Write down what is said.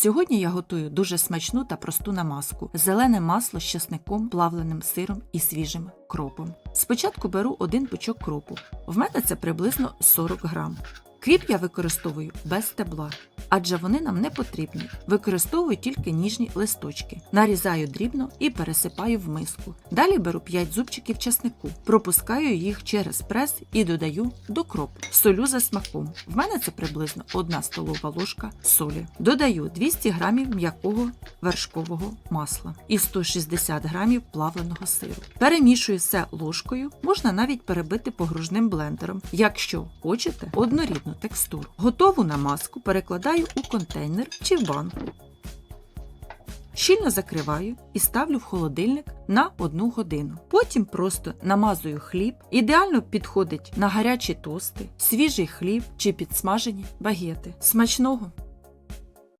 Сьогодні я готую дуже смачну та просту намазку: зелене масло з часником, плавленим сиром і свіжим кропом. Спочатку беру один пучок кропу. В мене це приблизно 40 грам. Кріп я використовую без стебла, адже вони нам не потрібні. Використовую тільки ніжні листочки. Нарізаю дрібно і пересипаю в миску. Далі беру 5 зубчиків часнику, пропускаю їх через прес і додаю до кропу. Солю за смаком. В мене це приблизно 1 столова ложка солі. Додаю 200 грамів м'якого вершкового масла і 160 грамів плавленого сиру. Перемішую все ложкою, можна навіть перебити погружним блендером, якщо хочете однорідну текстуру. Готову намазку перекладаю у контейнер чи в банку. Щільно закриваю і ставлю в холодильник на 1 годину. Потім просто намазую хліб. Ідеально підходить на гарячі тости, свіжий хліб чи підсмажені багети. Смачного!